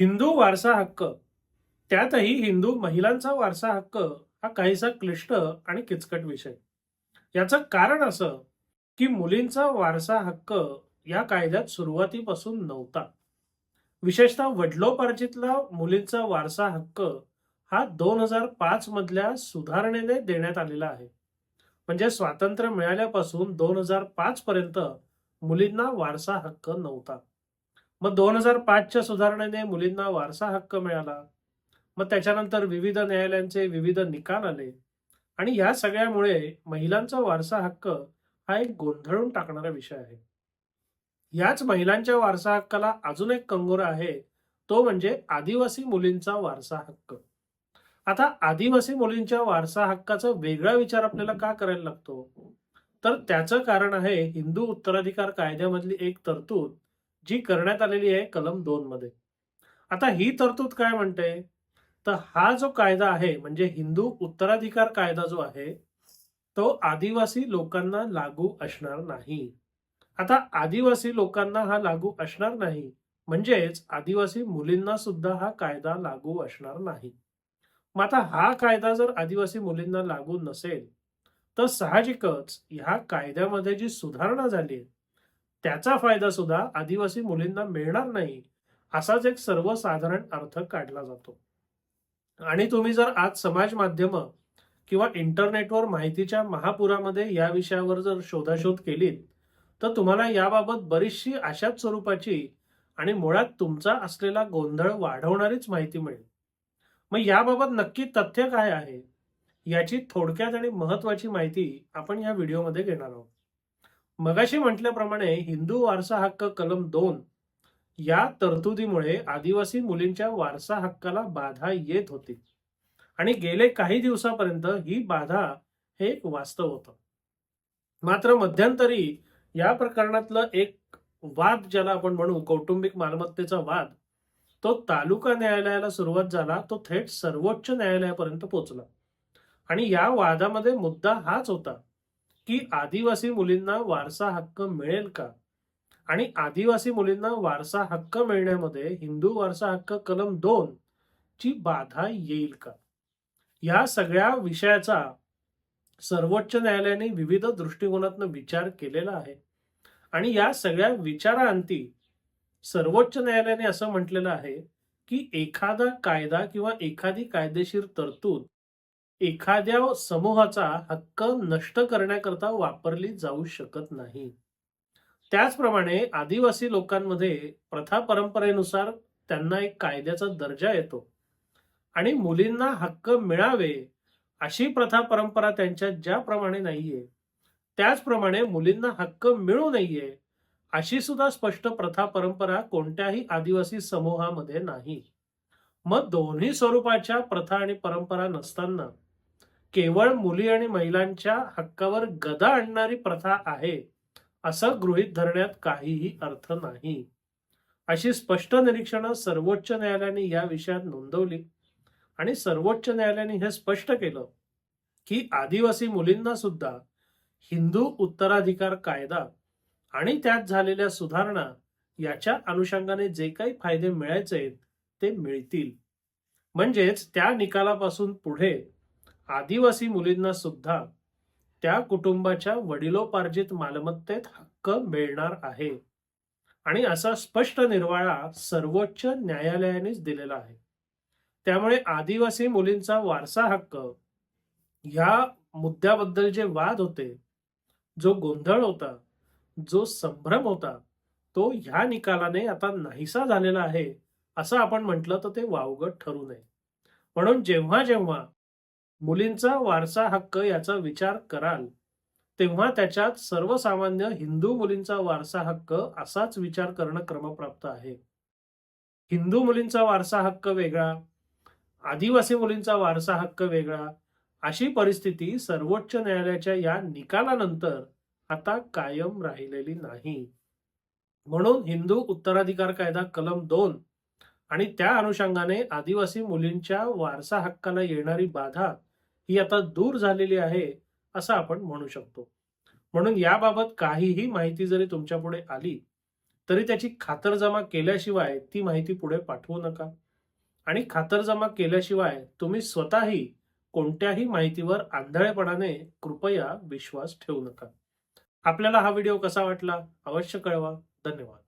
हिंदू वारसा हक्क. त्यातही हिंदू महिलांचा वारसा हक्क हा काहीसा क्लिष्ट आणि किचकट विषय. याचं कारण असं की मुलींचा वारसा हक्क या कायद्यात सुरुवातीपासून नव्हता. विशेषतः वडलोपार्जितला मुलींचा वारसा हक्क हा दोन हजार पाच मधल्या सुधारणेने देण्यात आलेला आहे. म्हणजे स्वातंत्र्य मिळाल्यापासून दोन हजार पाच पर्यंत मुलींना वारसा हक्क नव्हता. मग दोन हजार पाचच्या सुधारणेने मुलींना वारसा हक्क मिळाला. मग त्याच्यानंतर विविध न्यायालयांचे विविध निकाल आले. आणि या सगळ्यामुळे महिलांचा वारसा हक्क हा एक गोंधळून टाकणारा विषय आहे. याच महिलांच्या वारसा हक्काला अजून एक कंगोरा आहे. तो म्हणजे आदिवासी मुलींचा वारसा हक्क. आता आदिवासी मुलींच्या वारसा हक्काचा वेगळा विचार आपल्याला का करायला लागतो? तर त्याचं कारण आहे हिंदू उत्तराधिकार कायद्यामधली एक तरतूद जी करण्यात आलेली आहे कलम दोन मध्ये. आता ही तरतूद काय म्हणते? तर हा जो कायदा आहे म्हणजे हिंदू उत्तराधिकार कायदा जो आहे तो आदिवासी लोकांना लागू असणार नाही. आता आदिवासी लोकांना हा लागू असणार नाही म्हणजेच आदिवासी मुलींना सुद्धा हा कायदा लागू असणार नाही. मग आता हा कायदा जर आदिवासी मुलींना लागू नसेल तर साहजिकच ह्या कायद्यामध्ये जी सुधारणा झाली आहे त्याचा फायदा सुद्धा आदिवासी मुलींना मिळणार नाही असाच एक सर्वसाधारण अर्थ काढला जातो. आणि तुम्ही जर आज समाज माध्यम किंवा इंटरनेटवर माहितीच्या महापुरामध्ये या विषयावर जर शोधाशोध केलीत तर तुम्हाला याबाबत बरीचशी अशाच स्वरूपाची आणि मुळात तुमचा असलेला गोंधळ वाढवणारीच माहिती मिळेल. मग याबाबत नक्की तथ्य काय आहे? याची थोडक्यात आणि महत्वाची माहिती आपण या व्हिडिओमध्ये घेणार आहोत. मगाशी म्हटल्याप्रमाणे हिंदू वारसा हक्क कलम दोन या तरतुदीमुळे आदिवासी मुलींच्या वारसा हक्काला बाधा येत होती. आणि गेले काही दिवसापर्यंत ही बाधा हे एक वास्तव होतं. मात्र मध्यंतरी या प्रकरणातलं एक वाद ज्याला आपण म्हणू कौटुंबिक मालमत्तेचा वाद तो तालुका न्यायालयाला सुरुवात झाला तो थेट सर्वोच्च न्यायालयापर्यंत पोहोचला. आणि या वादामध्ये मुद्दा हाच होता की आदिवासी मुलींना वारसा हक्क मिळेल का? आणि आदिवासी मुलींना वारसा हक्क मिळण्यामध्ये हिंदू वारसा हक्क कलम दोन ची बाधा येईल का? या सगळ्या विषयाचा सर्वोच्च न्यायालयाने विविध दृष्टिकोनातून विचार केलेला आहे. आणि या सगळ्या विचारांती सर्वोच्च न्यायालयाने असं म्हटलेलं आहे की एखादा कायदा किंवा एखादी कायदेशीर तरतूद एखाद्या समूहाचा हक्क नष्ट करण्याकरता वापरली जाऊ शकत नाही. त्याचप्रमाणे आदिवासी लोकांमध्ये प्रथा परंपरेनुसार त्यांना एक कायद्याचा दर्जा येतो आणि मुलींना हक्क मिळावे अशी प्रथा परंपरा त्यांच्या ज्याप्रमाणे नाहीये त्याचप्रमाणे मुलींना हक्क मिळू नये अशी सुद्धा स्पष्ट प्रथा परंपरा कोणत्याही आदिवासी समूहामध्ये नाही. मग दोन्ही स्वरूपाच्या प्रथा आणि परंपरा नसताना केवळ मुली आणि महिलांच्या हक्कावर गदा आणणारी प्रथा आहे असं गृहीत धरण्यात काहीही अर्थ नाही. अशी स्पष्ट निरीक्षणं सर्वोच्च न्यायालयाने या विषयात नोंदवली आणि सर्वोच्च न्यायालयाने हे स्पष्ट केलं की आदिवासी मुलींना सुद्धा हिंदू उत्तराधिकार कायदा आणि त्यात झालेल्या सुधारणा याच्या अनुषंगाने जे काही फायदे मिळायचे ते मिळतील. म्हणजेच त्या निकालापासून पुढे आदिवासी मुलींना सुद्धा त्या कुटुंबाच्या वडिलोपार्जित मालमत्तेत हक्क मिळणार आहे. आणि असा स्पष्ट निर्वाळा सर्वोच्च न्यायालयानेच दिलेला आहे. त्यामुळे आदिवासी मुलींचा वारसा हक्क ह्या मुद्द्याबद्दल जे वाद होते जो गोंधळ होता जो संभ्रम होता तो ह्या निकालाने आता नाहीसा झालेला आहे असं आपण म्हटलं तर ते वावगं ठरू नये. म्हणून जेव्हा जेव्हा मुलींचा वारसा हक्क याचा विचार कराल तेव्हा त्याच्यात सर्वसामान्य हिंदू मुलींचा वारसा हक्क असाच विचार करणं क्रमप्राप्त आहे. हिंदू मुलींचा वारसा हक्क वेगळा आदिवासी मुलींचा वारसा हक्क वेगळा अशी परिस्थिती सर्वोच्च न्यायालयाच्या या निकालानंतर आता कायम राहिलेली नाही. म्हणून हिंदू उत्तराधिकार कायदा कलम दोन आणि त्या अनुषंगाने आदिवासी मुलींच्या वारसा हक्काला येणारी बाधा ही आता दूर झालेली आहे असं आपण म्हणू शकतो. म्हणून याबाबत काहीही माहिती जरी तुमच्यापुढे आली तरी त्याची खातरजमा केल्याशिवाय ती माहिती पुढे पाठवू नका. आणि खातरजमा केल्याशिवाय तुम्ही स्वतःही कोणत्याही माहितीवर आंधळेपणाने कृपया विश्वास ठेवू नका. आपल्याला हा व्हिडिओ कसा वाटला अवश्य कळवा. धन्यवाद.